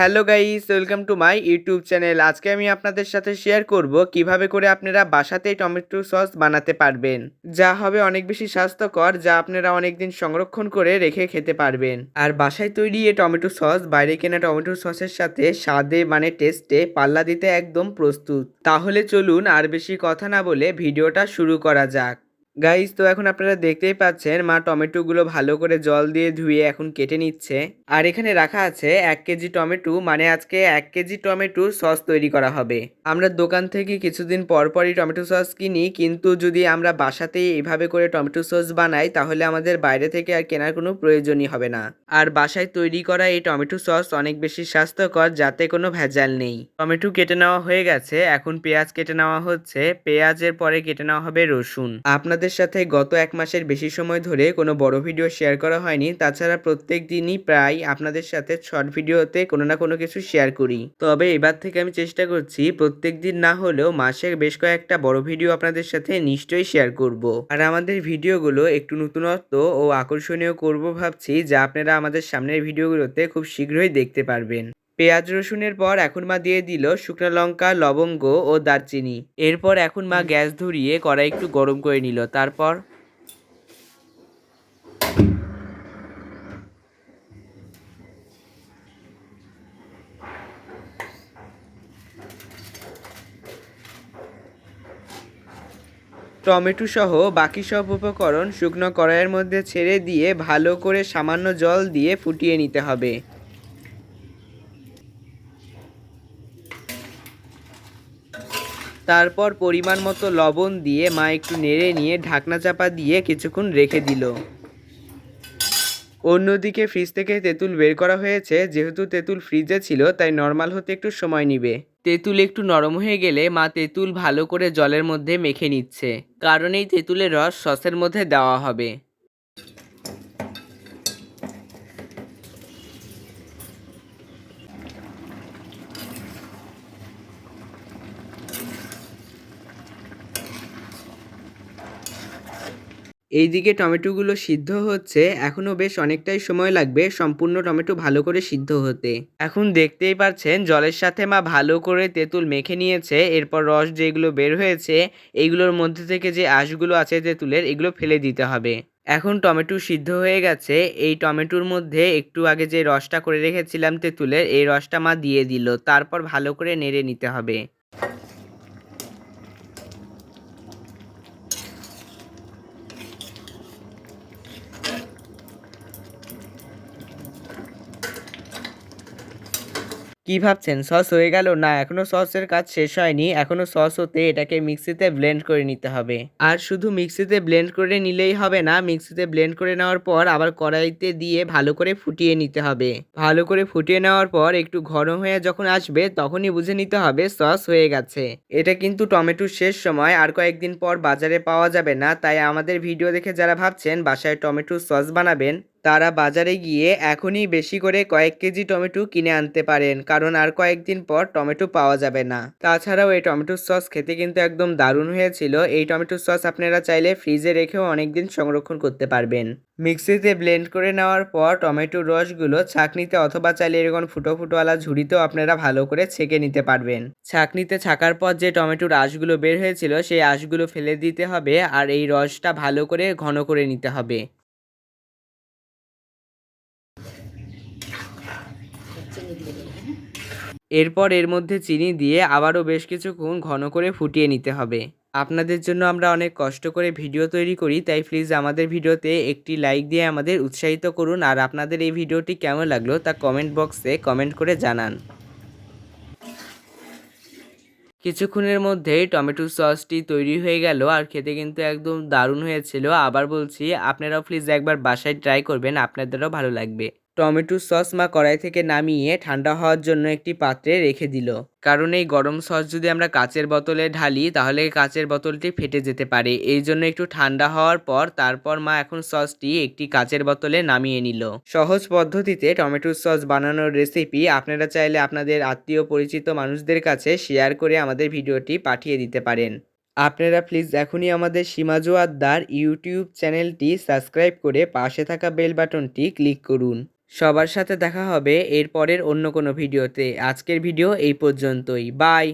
Hello guys, welcome to my YouTube channel. আজকে আমি আপনাদের সাথে শেয়ার করব কীভাবে করে আপনারা বাসাতেই টমেটো সস বানাতে পারবেন। যা হবে অনেক বেশি স্বাস্থ্যকর, যা আপনারা অনেক দিন সংরক্ষণ করে রেখে খেতে পারবেন। আর বাসায় তৈরি এই টমেটো সস, বাইরে কেনা টমেটো সসের সাথে স্বাদে মানে টেস্টে পাল্লা দিতে একদম প্রস্তুত। তাহলে চলুন আর বেশি কথা না বলে ভিডিওটা শুরু করা যাক। গাইস তো এখন আপনারা দেখতেই পাচ্ছেন, মা টমেটোগুলো ভালো করে জল দিয়ে ধুয়ে এখন কেটে নিচ্ছে। আর এখানে রাখা আছে এক কেজি টমেটো মানে আজকে এক কেজি টমেটো সস তৈরি করা হবে। আমরা দোকান থেকে কিছুদিন পর পরই টমেটো সস কিনি, কিন্তু যদি আমরা বাসাতেই এইভাবে করে টমেটো সস বানাই, তাহলে আমাদের বাইরে থেকে আর কেনার কোনো প্রয়োজনই হবে না। আর বাসায় তৈরি করা এই টমেটো সস অনেক বেশি স্বাস্থ্যকর, যাতে কোনো ভেজাল নেই। টমেটো কেটে নেওয়া হয়ে গেছে, এখন পেঁয়াজ কেটে নেওয়া হচ্ছে, পেঁয়াজের পরে কেটে নেওয়া হবে রসুন। আপনাদের সাথে গত এক মাসের বেশি সময় ধরে কোনো বড় ভিডিও শেয়ার করা হয়নি। তাছাড়া প্রত্যেক দিনই প্রায় আপনাদের সাথে শর্ট ভিডিওতে কোনো না কোনো কিছু শেয়ার করি। তবে এবার থেকে আমি চেষ্টা করছি প্রত্যেক দিন না হলেও মাসে বেশ কয়েকটা বড় ভিডিও আপনাদের সাথে নিশ্চয়ই শেয়ার করব। আর আমাদের ভিডিওগুলো একটু নতুনত্ব ও আকর্ষণীয় করব ভাবছি, যা আপনারা আমাদের সামনের ভিডিওগুলোতে খুব শীঘ্রই দেখতে পারবেন। পেঁয়াজ রসুনের পর এখন মা দিয়ে দিল শুকনো লঙ্কা, লবঙ্গ ও দারচিনি। এরপর এখন মা গ্যাস ধরিয়ে কড়াই একটু গরম করে নিল। তারপর টমেটো সহ বাকি সব উপকরণ শুকনো কড়াইয়ের মধ্যে ছেড়ে দিয়ে ভালো করে সামান্য জল দিয়ে ফুটিয়ে নিতে হবে। তারপর পরিমাণ মতো লবণ দিয়ে মা একটু নেড়ে নিয়ে ঢাকনা চাপা দিয়ে কিছুক্ষণ রেখে দিল। অন্যদিকে ফ্রিজ থেকে তেঁতুল বের করা হয়েছে। যেহেতু তেঁতুল ফ্রিজে ছিল, তাই নর্মাল হতে একটু সময় নিবে। তেঁতুল একটু নরম হয়ে গেলে মা তেঁতুল ভালো করে জলের মধ্যে মেখে নিচ্ছে। কারণ এই তেঁতুলের রস সসের মধ্যে দেওয়া হবে। এইদিকে টমেটোগুলো সিদ্ধ হচ্ছে এখনও বেশ অনেকটাই সময় লাগবে সম্পূর্ণ টমেটো ভালো করে সিদ্ধ হতে। এখন দেখতেই পাচ্ছেন, জলের সাথে মা ভালো করে তেঁতুল মেখে নিয়েছে, এরপর রস যেগুলো বের হয়েছে, এইগুলোর মধ্যে থেকে যে আঁশগুলো আছে তেঁতুলের, এগুলো ফেলে দিতে হবে। এখন টমেটো সিদ্ধ হয়ে গেছে, এই টমেটোর মধ্যে একটু আগে যে রসটা করে রেখেছিলাম তেঁতুলের, এই রসটা মা দিয়ে দিল, তারপর ভালো করে নেড়ে নিতে হবে। কি ভাবছেন? সস হয়ে গেল? না, এখনও সসের কাজ শেষ হয়নি। এখনও সস হতে এটাকে মিক্সিতে ব্লেন্ড করে নিতে হবে। আর শুধু মিক্সিতে ব্লেন্ড করে নিলেই হবে না, মিক্সিতে ব্লেন্ড করে নেওয়ার পর আবার কড়াইতে দিয়ে ভালো করে ফুটিয়ে নিতে হবে। ভালো করে ফুটিয়ে নেওয়ার পর একটু ঘন হয়ে যখন আসবে, তখনই বুঝে নিতে হবে সস হয়ে গেছে। এটা কিন্তু টমেটোর শেষ সময়। আর কয়েকদিন পর বাজারে পাওয়া যাবে না। তাই আমাদের ভিডিও দেখে যারা ভাবছেন বাসায় টমেটোর সস বানাবেন তারা বাজারে গিয়ে এখনই বেশি করে কয়েক কেজি টমেটো কিনে আনতে পারেন, কারণ আর কয়েকদিন পর টমেটো পাওয়া যাবে না। তাছাড়াও এই টমেটো সস খেতে কিন্তু একদম দারুণ হয়েছিল। এই টমেটো সস আপনারা চাইলে ফ্রিজে রেখেও অনেকদিন সংরক্ষণ করতে পারবেন। মিক্সিতে ব্লেন্ড করে নেওয়ার পর টমেটোর রসগুলো ছাঁকনিতে অথবা চাইলে এরকম ফুটো ফুটোওয়ালা ঝুড়িতেও আপনারা ভালো করে ছেঁকে নিতে পারবেন। ছাঁকনিতে ছাকার পর যে টমেটোর আঁশগুলো বের হয়েছিল, সেই আঁশগুলো ফেলে দিতে হবে আর এই রসটা ভালো করে ঘন করে নিতে হবে। এরপর এর মধ্যে চিনি দিয়ে আবারও বেশ কিছুক্ষণ ঘন করে ফুটিয়ে নিতে হবে। আপনাদের জন্য আমরা অনেক কষ্ট করে ভিডিও তৈরি করি, তাই প্লিজ আমাদের ভিডিওতে একটি লাইক দিয়ে আমাদের উৎসাহিত করুন। আর আপনাদের এই ভিডিওটি কেমন লাগল তা কমেন্ট বক্সে কমেন্ট করে জানান। কিছুক্ষণের মধ্যেই টমেটো সসটি তৈরি হয়ে গেল আর খেতে কিন্তু একদম দারুণ হয়েছিল। আবার বলছি, আপনারাও প্লিজ একবার বাসায় ট্রাই করবেন, আপনাদেরও ভালো লাগবে। টমেটো সস মা কড়াই থেকে নামিয়ে ঠান্ডা হওয়ার জন্য একটি পাত্রে রেখে দিল। কারণ এই গরম সস যদি আমরা কাচের বোতলে ঢালি, তাহলে কাচের বোতলটি ফেটে যেতে পারে। এই জন্য একটু ঠান্ডা হওয়ার পর, তারপর মা এখন সসটি একটি কাচের বোতলে নামিয়ে নিল। সহজ পদ্ধতিতে টমেটো সস বানানোর রেসিপি আপনারা চাইলে আপনাদের আত্মীয়, পরিচিত মানুষদের কাছে শেয়ার করে আমাদের ভিডিওটি পাঠিয়ে দিতে পারেন। আপনারা প্লিজ এখনই আমাদের সীমাজু আদ্দার ইউটিউব চ্যানেলটি সাবস্ক্রাইব করে পাশে থাকা বেল বাটনটি ক্লিক করুন। সবার সাথে দেখা হবে এরপরের অন্য কোনো ভিডিওতে। আজকের ভিডিও এই পর্যন্তই। বাই!